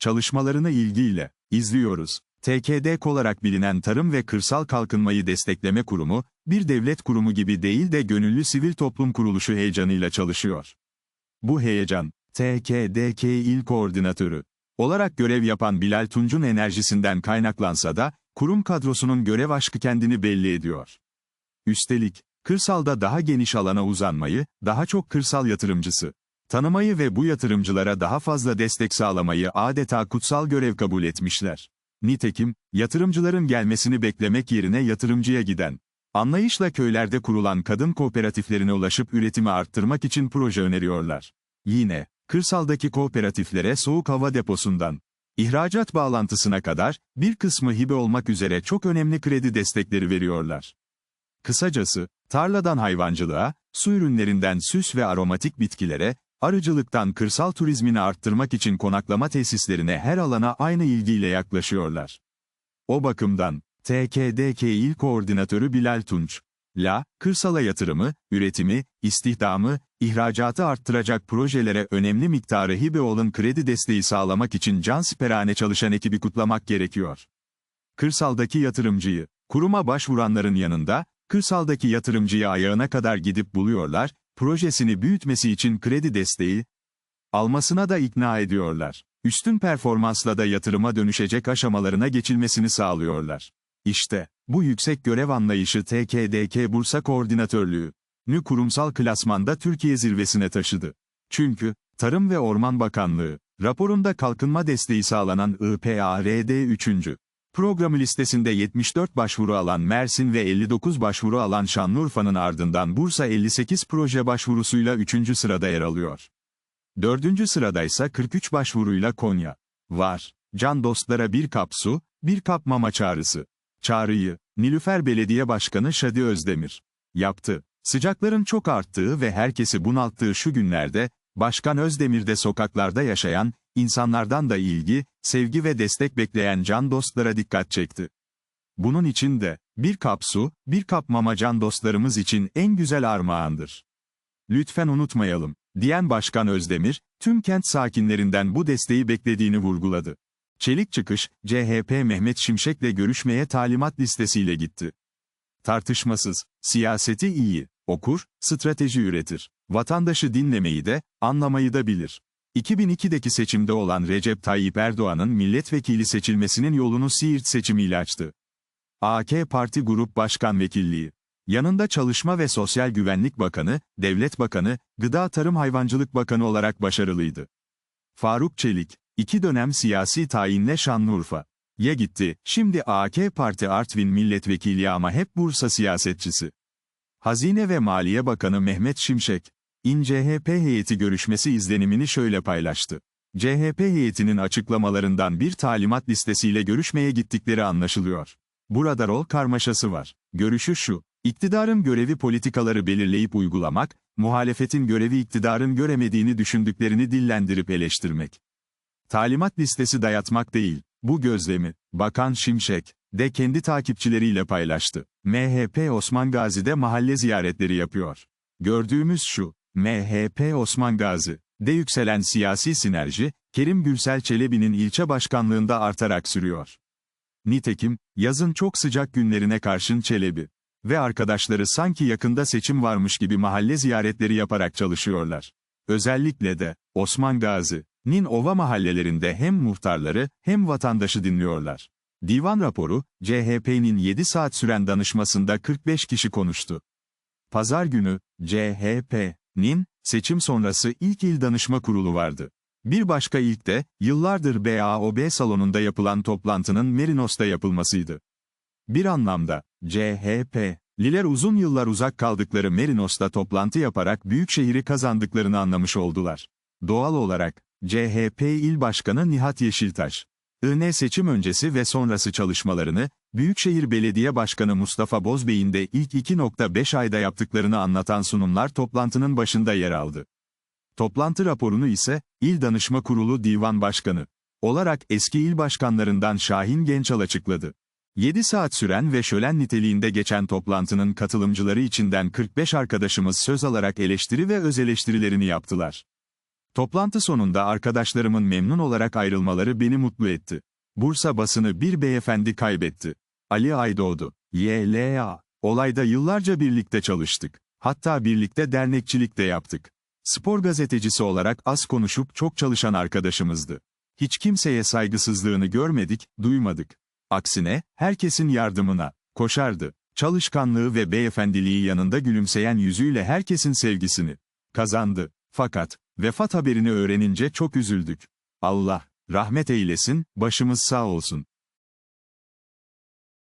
Çalışmalarını ilgiyle izliyoruz. TKDK olarak bilinen Tarım ve Kırsal Kalkınmayı Destekleme Kurumu, bir devlet kurumu gibi değil de gönüllü sivil toplum kuruluşu heyecanıyla çalışıyor. Bu heyecan, TKDK İl Koordinatörü olarak görev yapan Bilal Tunç'un enerjisinden kaynaklansa da, kurum kadrosunun görev aşkı kendini belli ediyor. Üstelik, kırsalda daha geniş alana uzanmayı, daha çok kırsal yatırımcısı, tanımayı ve bu yatırımcılara daha fazla destek sağlamayı adeta kutsal görev kabul etmişler. Nitekim, yatırımcıların gelmesini beklemek yerine yatırımcıya giden, anlayışla köylerde kurulan kadın kooperatiflerine ulaşıp üretimi arttırmak için proje öneriyorlar. Yine, kırsaldaki kooperatiflere soğuk hava deposundan, ihracat bağlantısına kadar, bir kısmı hibe olmak üzere çok önemli kredi destekleri veriyorlar. Kısacası, tarladan hayvancılığa, su ürünlerinden süs ve aromatik bitkilere, arıcılıktan kırsal turizmini arttırmak için konaklama tesislerine her alana aynı ilgiyle yaklaşıyorlar. O bakımdan, TKDK İl Koordinatörü Bilal Tunç, La, kırsala yatırımı, üretimi, istihdamı, ihracatı arttıracak projelere önemli miktarı hibe olun kredi desteği sağlamak için cansiperane çalışan ekibi kutlamak gerekiyor. Kırsaldaki yatırımcıyı, kuruma başvuranların yanında, kırsaldaki yatırımcıyı ayağına kadar gidip buluyorlar, projesini büyütmesi için kredi desteği almasına da ikna ediyorlar. Üstün performansla da yatırıma dönüşecek aşamalarına geçilmesini sağlıyorlar. İşte, bu yüksek görev anlayışı TKDK Bursa Koordinatörlüğü, nü kurumsal klasmanda Türkiye zirvesine taşıdı. Çünkü, Tarım ve Orman Bakanlığı, raporunda kalkınma desteği sağlanan IPARD 3. Programı listesinde 74 başvuru alan Mersin ve 59 başvuru alan Şanlıurfa'nın ardından Bursa 58 proje başvurusuyla 3. sırada yer alıyor. 4. sıradaysa 43 başvuruyla Konya var. Can dostlara bir kap su, bir kap mama çağrısı. Çağrıyı, Nilüfer Belediye Başkanı Şadi Özdemir yaptı. Sıcakların çok arttığı ve herkesi bunalttığı şu günlerde, Başkan Özdemir de sokaklarda yaşayan, insanlardan da ilgi, sevgi ve destek bekleyen can dostlara dikkat çekti. Bunun için de, bir kap su, bir kap mama can dostlarımız için en güzel armağandır. Lütfen unutmayalım, diyen Başkan Özdemir, tüm kent sakinlerinden bu desteği beklediğini vurguladı. Çelik çıkış, CHP Mehmet Şimşek'le görüşmeye talimat listesiyle gitti. Tartışmasız, siyaseti iyi, okur, strateji üretir. Vatandaşı dinlemeyi de, anlamayı da bilir. 2002'deki seçimde olan Recep Tayyip Erdoğan'ın milletvekili seçilmesinin yolunu Siirt seçimiyle açtı. AK Parti Grup Başkan Vekilliği. Yanında Çalışma ve Sosyal Güvenlik Bakanı, Devlet Bakanı, Gıda Tarım Hayvancılık Bakanı olarak başarılıydı. Faruk Çelik, iki dönem siyasi tayinle Şanlıurfa. Ya gitti, şimdi AK Parti Artvin milletvekili ama hep Bursa siyasetçisi. Hazine ve Maliye Bakanı Mehmet Şimşek, İN CHP heyeti görüşmesi izlenimini şöyle paylaştı. CHP heyetinin açıklamalarından bir talimat listesiyle görüşmeye gittikleri anlaşılıyor. Burada rol karmaşası var. Görüşü şu, iktidarın görevi politikaları belirleyip uygulamak, muhalefetin görevi iktidarın göremediğini düşündüklerini dillendirip eleştirmek. Talimat listesi dayatmak değil, bu gözlemi, Bakan Şimşek, de kendi takipçileriyle paylaştı. MHP Osman Gazi'de mahalle ziyaretleri yapıyor. Gördüğümüz şu, MHP Osman Gazi, de yükselen siyasi sinerji, Kerim Gürsel Çelebi'nin ilçe başkanlığında artarak sürüyor. Nitekim, yazın çok sıcak günlerine karşın Çelebi ve arkadaşları sanki yakında seçim varmış gibi mahalle ziyaretleri yaparak çalışıyorlar. Özellikle de, Osman Gazi, Nin Ova mahallelerinde hem muhtarları, hem vatandaşı dinliyorlar. Divan raporu, CHP'nin 7 saat süren danışmasında 45 kişi konuştu. Pazar günü, CHP'nin, seçim sonrası ilk il danışma kurulu vardı. Bir başka ilk de, yıllardır BAOB salonunda yapılan toplantının Merinos'ta yapılmasıydı. Bir anlamda, CHP, Liler uzun yıllar uzak kaldıkları Merinos'ta toplantı yaparak büyük şehri kazandıklarını anlamış oldular. Doğal olarak, CHP İl Başkanı Nihat Yeşiltaş, IN seçim öncesi ve sonrası çalışmalarını, Büyükşehir Belediye Başkanı Mustafa Bozbey'in de ilk 2.5 ayda yaptıklarını anlatan sunumlar toplantının başında yer aldı. Toplantı raporunu ise, İl Danışma Kurulu Divan Başkanı olarak eski il başkanlarından Şahin Gençal açıkladı. 7 saat süren ve şölen niteliğinde geçen toplantının katılımcıları içinden 45 arkadaşımız söz alarak eleştiri ve öz eleştirilerini yaptılar. Toplantı sonunda arkadaşlarımın memnun olarak ayrılmaları beni mutlu etti. Bursa basını bir beyefendi kaybetti. Ali Aydoğdu. YLA. Olayda yıllarca birlikte çalıştık. Hatta birlikte dernekçilik de yaptık. Spor gazetecisi olarak az konuşup çok çalışan arkadaşımızdı. Hiç kimseye saygısızlığını görmedik, duymadık. Aksine, herkesin yardımına, koşardı. Çalışkanlığı ve beyefendiliği yanında gülümseyen yüzüyle herkesin sevgisini kazandı. Fakat, vefat haberini öğrenince çok üzüldük. Allah, rahmet eylesin, başımız sağ olsun.